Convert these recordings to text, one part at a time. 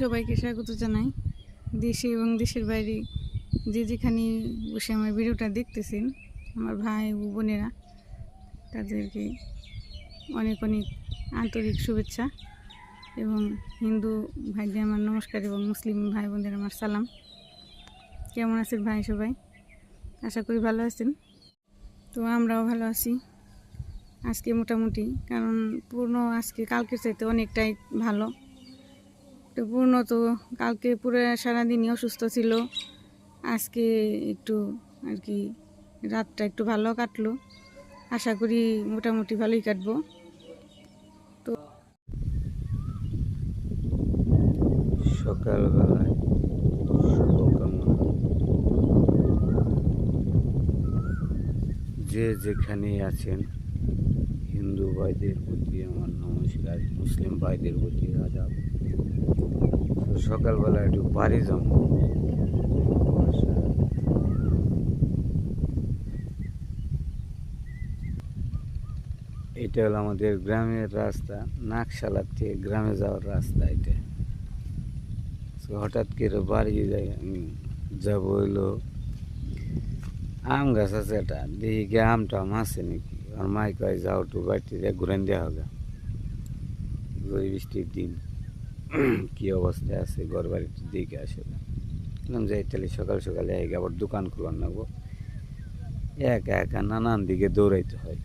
সবাইকে স্বাগত জানাই। দেশে এবং দেশের বাইরে যে যেখানে বসে আমার ভিডিওটা দেখতেছেন, আমার ভাই ও বোনেরা, তাদেরকে অনেক অনেক আন্তরিক শুভেচ্ছা এবং হিন্দু ভাইদের আমার নমস্কার এবং মুসলিম ভাই বোনদের আমার সালাম। কেমন আছেন ভাই সবাই? আশা করি ভালো আছেন। তো আমরাও ভালো আছি। আজকে মোটামুটি, কারণ পূর্ণ আজকে, কালকের চাইতে অনেকটাই ভালো। তো পূর্ণ তো, কালকে পুরো সারাদিনই অসুস্থ ছিল। আজকে একটু আর কি রাতটা একটু ভালো কাটলো। আশা করি মোটামুটি ভালোই কাটবো। সকালবেলায় শুভকামনা। যে যেখানে আছেন, হিন্দু ভাইদের প্রতি আমার নমস্কার, মুসলিম ভাইদের প্রতি আদাব। তো সকালবেলা একটু যাব। কুয়াশা। এটা হলো আমাদের গ্রামের রাস্তা নাকশালার থেকে গ্রামে যাওয়ার রাস্তা এটা। হঠাৎ করে বাড়ি যাই যাব হইল আম গাছ আছে এটা দেখি কি আম টাম আছে নাকি? আর মাই কয়, যাও একটু বাড়িতে ঘুরেন দেওয়া হবে। বৃষ্টির দিন। কি অবস্থায় আছে? ঘর বাড়িতে দিকে আসে বললাম যাই তাহলে সকাল সকালে এক আবার দোকান খুলার নেব একা একা নানান দিকে দৌড়াইতে হয়।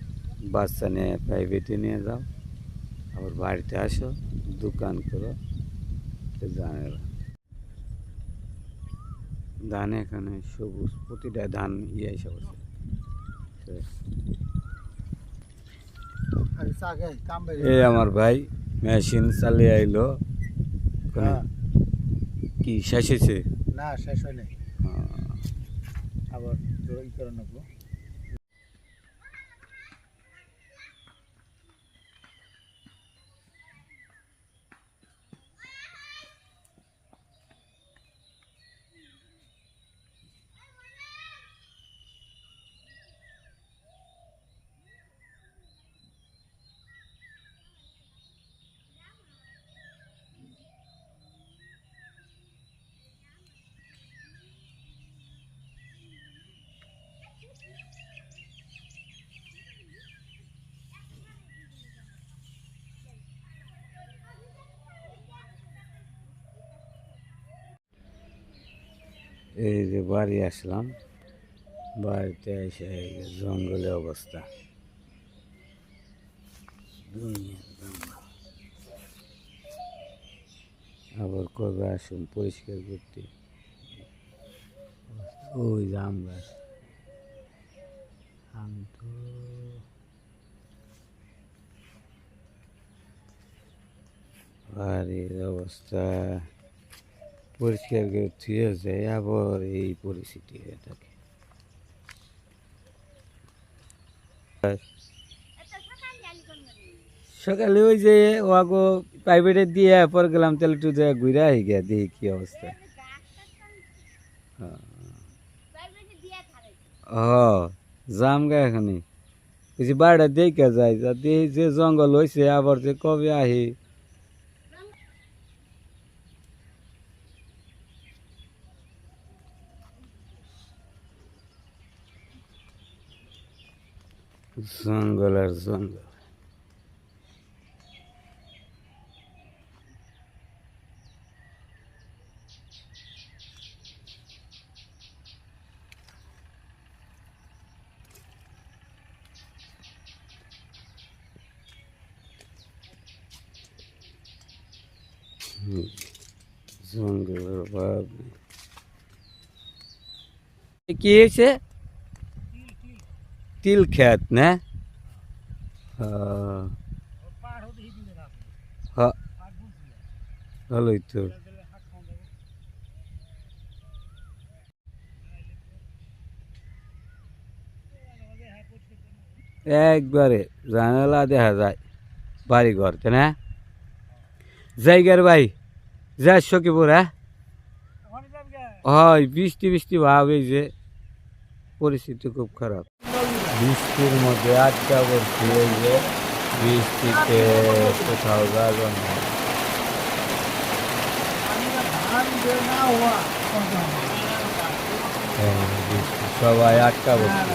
বাচ্চা নিয়ে প্রাইভেটে নিয়ে যাও আবার বাড়িতে আসো দোকান করো জানে। ধান এখানে সবুজ প্রতিটা ধান ইয়ে সব আছে আরে সাগে কাম বেরে এই আমার ভাই মেশিন চালিয়ে আইলো। কি শেষ হয়েছে? না শেষ হয়। নাই আবার জোর ই এই যে বাড়ি আসলাম, বাড়িতে এসে জঙ্গলে অবস্থা। আবার কবে আসুন পরিষ্কার করতে? ওই যে আম গাছ। আম তো বাড়ির অবস্থা। পরিষ্কার করে থুয়ে যায় আবার এই পরিস্থিতি হয়ে থাকে। সকালে ওই যে ওয়াগো প্রাইভেটে দিয়ে পর গেলাম, তাহলে একটু জায়গা ঘুরে আই গিয়া, দেখি কি অবস্থা। ও, যাম গা এখানে। কিছু বাড়িটা দেখে যায় যা দেখি যে জঙ্গল হয়েছে আবার যে কবে আহি জঙ্গল আর জঙ্গল হুম, জঙ্গলের অভাব নেই। এ কি হয়েছে তিল খেত না হ্যাঁ, পার হতে হিদি না হ্যাঁ, পার বুঝলি ভালোই তো তাহলে হাত খাওয়া যাবে একবারে জানালা দেখা যায় বাড়ি ঘর তাই না জায়গার ভাই যা সখীপুর হ্যাঁ ওখানে যাবি কে হয় বৃষ্টি বৃষ্টি ভাব এই যে পরিস্থিতি খুব খারাপ বৃষ্টির মধ্যে আটকা পড়ছি এই যে বৃষ্টিতে কোথাও যায় না। হ্যাঁ, সবাই আটকা বসছে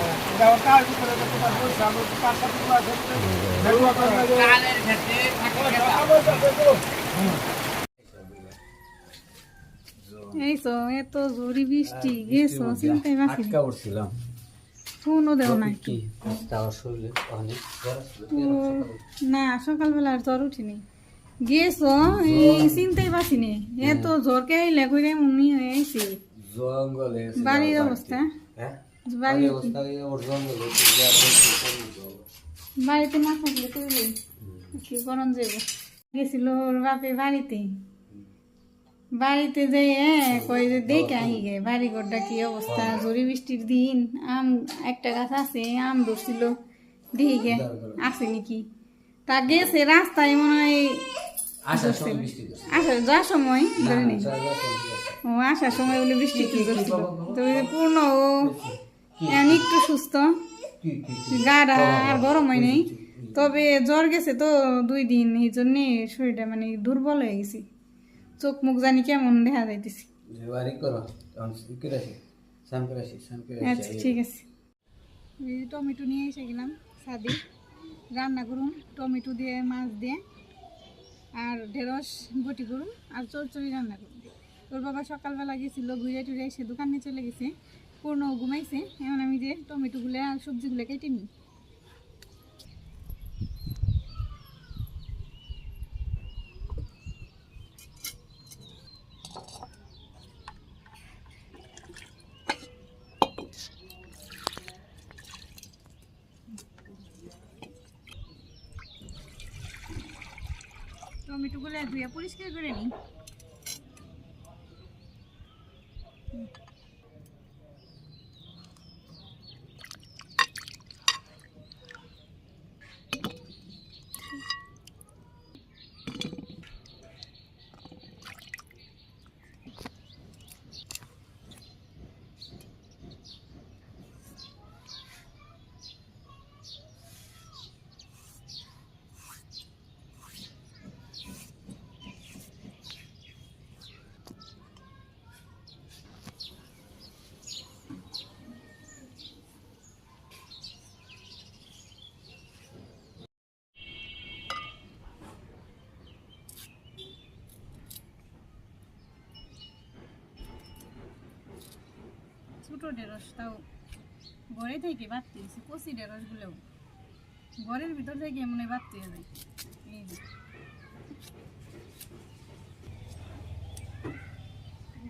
এই তো এত জোরি বৃষ্টি গেছো চিন্তাই বাকি আটকা উঠছিলাম ফোনও দেও নাই। কি? না সকালবেলা আর জ্বর উঠিনি। গেছো এই চিন্তাই পাচ্ছি নে এত জ্বর কে আইলে কইরে মনে হয়ে আইছে জঙ্গলে বাড়ির অবস্থা? হ্যাঁ? বাড়ির অবস্থা ওর জঙ্গলে বাড়িতে না থাকলে কইলে কি করন যাব গেছিল ওর বাপে বাড়িতে। বাড়িতে যেয়ে কই যে দেখে আহি গে বাড়ি ঘরটা কি অবস্থা? ঝড়ি বৃষ্টির দিন আম একটা গাছ আছে আম ধরছিল। দেখি গে আছে নাকি? তা গেছে রাস্তায় মনে হয় আসার যাওয়ার সময়? ধরে আছে? ও আসার সময় বলে বৃষ্টি কি ধরছিল। তো পূর্ণ ও এখন একটু সুস্থ। কি কি কি? গাটা আর গরম হয় নাই। তবে জ্বর গেছে তো দুই দিন এই জন্যে শরীরটা মানে দুর্বল হয়ে গেছে। চোখ মুখ জানি কেমন দেখা যাইতেছে। আচ্ছা ঠিক আছে। এই টমেটো নিয়ে এসে গেলাম সাদি। রান্না করুন টমেটো দিয়ে মাছ দিয়ে আর ঢেঁড়স বটি করুন আর চরচড়ি রান্না করুন তোর বাবা সকালবেলা গেছিল ঘুরে টুরে এসে দোকানে চলে গেছে পূর্ণ ঘুমাইছে। এখন আমি যে টমেটোগুলো আর সবজিগুলো কেটে নিই। টমেটোগুলো ধুয়ে পরিষ্কার করে নিই। ছোটো ঢেঁড়স তাও ঘরে থেকে বাড়তে গেছে কচি ঢেঁড়সগুলোও। ঘরের ভিতর থেকে মনে হয় বাড়তে যায়। এই যে।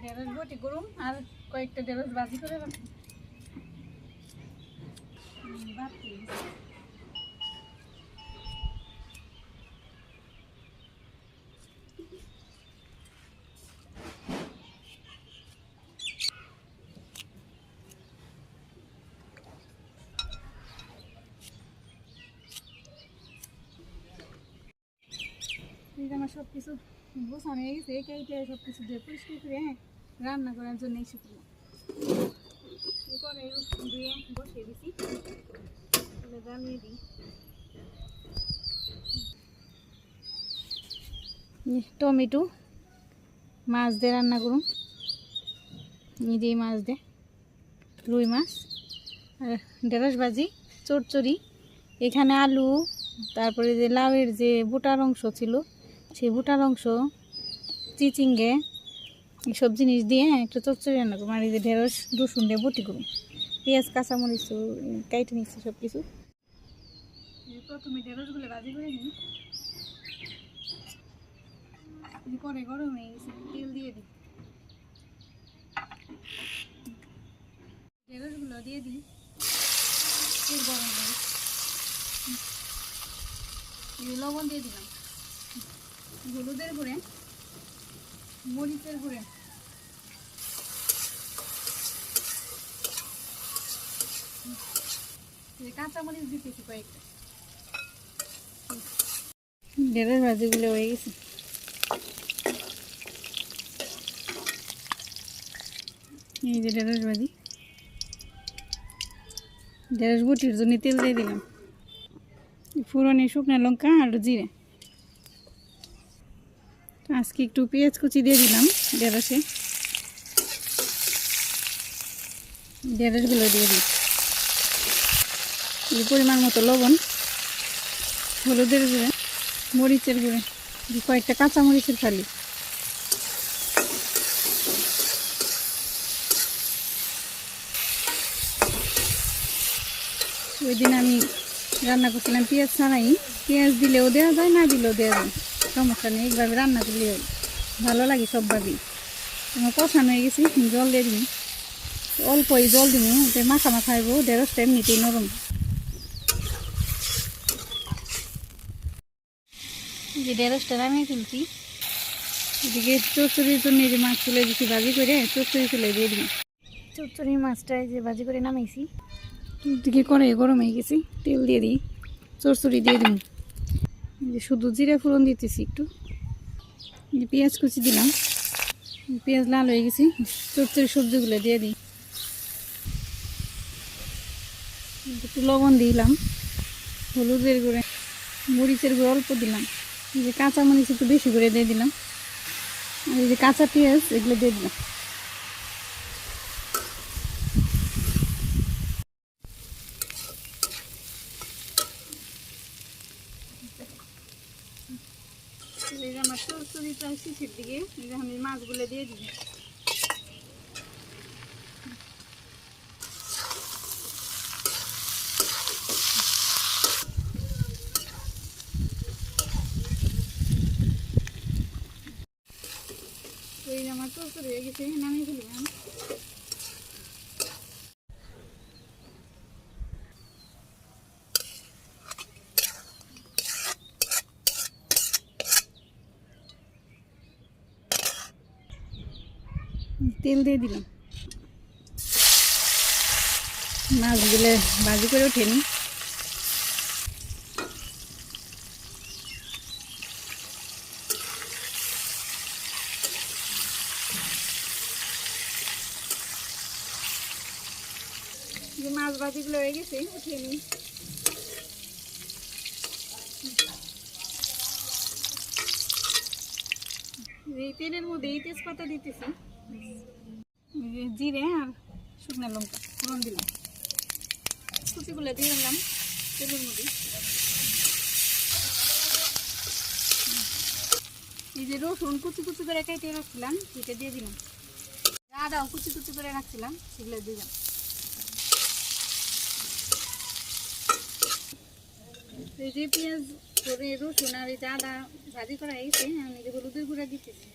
ঢেঁড়স বটি করুন আর কয়েকটা ঢেঁড়স বাজি করে রাখুন বাড়তে। এই আমার সব কিছু গোছানো হয়ে গেছে কেটে সব কিছু দিয়ে পরিষ্কার করে হ্যাঁ রান্না করার জন্য এসে টমেটো মাছ দিয়ে রান্না করুন নিজেই মাছ দে রুই মাছ আর ঢেঁড়স ভাজি চচ্চড়ি এখানে আলু, তারপরে যে লাউয়ের যে বুটার অংশ ছিল সেই ভুটার অংশ চিচিঙ্গে সব জিনিস দিয়ে একটা চচ্চড়ি রান্না করুন আর এই যে ঢেঁড়স, রসুন দিয়ে বটি করুন পেঁয়াজ, কাঁচামরিচ কাইটে নিচ্ছি সব কিছু প্রথমে ঢেঁড়সগুলো ভাজি করে নিই। পরে গরম তেল দিয়ে দিই। ঢেঁড়সগুলো দিয়ে দিই। তেল গরম লবণ দিয়ে দিলাম। হলুদের গুঁড়ে, মরিচের গুঁড়ে। এই কাঁচা মরিচ দিতেছি কয়েকটা হয়ে গেছে। এই যে ঢেঁড়স ভাজি। ঢেঁড়স বুটির জন্য তেল দিয়ে দিলাম। ফুরনে শুকনো লঙ্কা আর জিরে। আজকে একটু পেঁয়াজ কুচি দিয়ে দিলাম, ঢেঁড়সে। ঢেঁড়সগুলো দিয়ে দিই। পরিমাণ মতো লবণ, হলুদের গুঁড়ে, মরিচের গুঁড়ে কয়েকটা কাঁচা মরিচের ফালি ওই দিন আমি রান্না করছিলাম পেঁয়াজ ছাড়াই। পেঁয়াজ দিলেও দেওয়া যায়, না দিলেও দেওয়া যায়? সমস্যা নেই। এইভাবে রান্না করলে ভালো লাগে সবভাবেই। আমার কষানো হয়ে গেছি জল দিয়ে দিবি। অল্পই জল দিব মাখা মাখা হইব ঢেঁড়সটা এমনিতেই নরম। যে ঢেঁড়সটা নামিয়ে ফেলছি। এদিকে চচ্চড়ির জন্য যে মাছ তুলে দিচ্ছি ভাজি করে চচ্চড়ি তুলে দিয়ে দিবি। চচ্চড়ি মাছটা যে ভাজি করে নামাইছি এদিকে কড়াই গরম হয়ে গেছি তেল দিয়ে দিই। চচ্চড়ি দিয়ে দিই যে শুধু জিরা ফোড়ন দিতেছি একটু। পেঁয়াজ কুচি দিলাম। পেঁয়াজ লাল হয়ে গেছি। চচ্চড়ি সবজিগুলো দিয়ে দিই। একটু লবণ দিলাম। হলুদের গুঁড়ে, মরিচের গুঁড়ো অল্প দিলাম। এই যে কাঁচা মরিচ একটু বেশি করে দিয়ে দিলাম। আর এই যে কাঁচা পেঁয়াজ, এগুলো দিয়ে দিলাম এই যে আমার শিশির দিকে আমি মাছগুলো দিয়ে দিবি আমার চরচড়ি হয়ে গেছে নামিয়ে ফেলি আমি তেল দিয়ে দিলাম। মাছগুলো ভাজি করে ওঠেনি মাছ ভাজিগুলো হয়ে গেছে, উঠিয়ে তেলের মধ্যে এই তেজপাতা দিতেছি। জিরে আর শুকনো লঙ্কা, ফোড়ন দিলাম। কুচিগুলো দিয়ে দিলাম, তেলের মধ্যে। এই যে রসুন কুচি কুচি করে কেটে রাখছিলাম, সেটা দিয়ে দিলাম। আদাও কুচি কুচি করে রাখছিলাম, সেগুলো দিলাম। এই যে পেঁয়াজ করে রসুন আর এই আদা ভাজি করা হয়েছে, আমি যে হলুদের গুঁড়া দিতেছি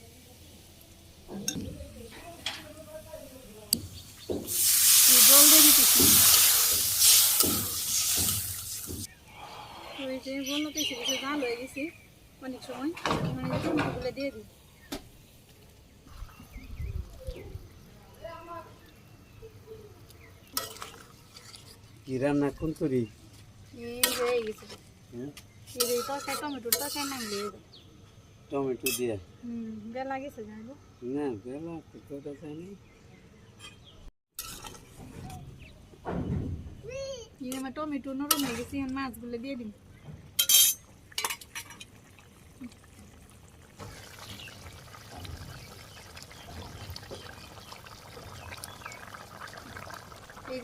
এই জল দিয়ে দিতেছি তো এই যে বলল তো এসে গেছে জাল হয়ে গেছে অনেক সময়। মানে টমেটোগুলো দিয়ে দিই। কি রান্না কোন করি হয়ে? টমেটো দিয়ে? বেলা গেছে না বেলা তো জানি। টমেটো নরম হয়ে গেছে মাছগুলো দিয়ে দিই।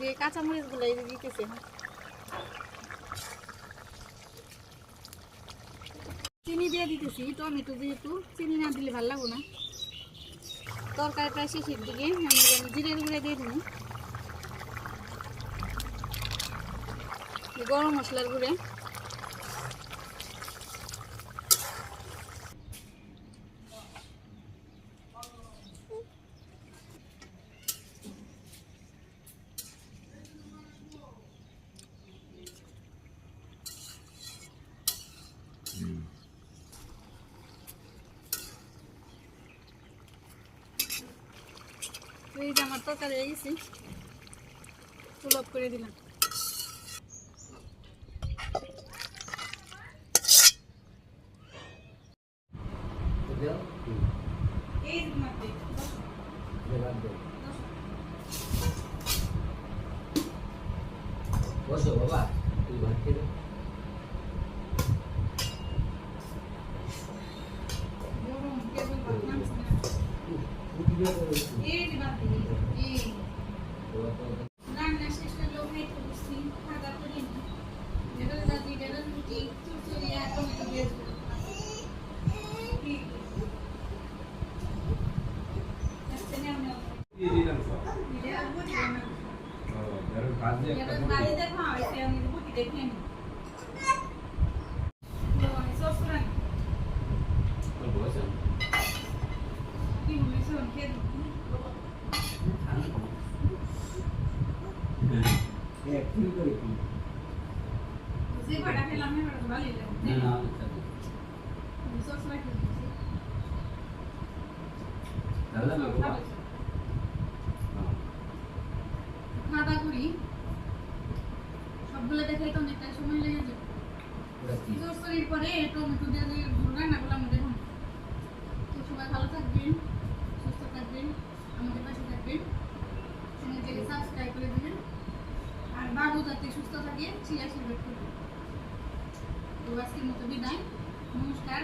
যে কাঁচা মরিচগুলো এই যে দিতেছে। চিনি দিয়ে দিতেছি, টমেটো যেহেতু, চিনি না দিলে ভালো লাগবে না। তরকারি প্রায় শেষের দিকে আমি জিরের গুঁড়ে দিয়ে দিই গরম মশলার গুঁড়ে এই যে আমার তরকারি হয়ে গেছে করে দিলাম। বসো। বাবা। তুই ভাত খেয়ে গরম কেবল ভাত নামছে না এই যে ভাত দিই এই এবার বাড়ি দেখো আইসে আমি বুটি দেখে নি শ্বশুরা কি বলেছে ওকে যে কটা খেলাম না ওটা ভালোই লাগে শ্বশুরা কি বলেছে খাওয়া করি সবগুলো দেখাইতাম যে তাই সময় লেগে যাবে। শ্বশুরির পরে টমেটো দিয়ে যে রান্নাগুলো আমরা দেখুন তো সবাই ভালো থাকবেন সুস্থ থাকবেন আমাদের পাশে থাকবেন। চ্যানেলটিকে সাবস্ক্রাইব করে দিবেন। আর বাবু যাতে সুস্থ থাকে সেই আশীর্বাদ করবেন। তো আজকের মতো বিদায়। নমস্কার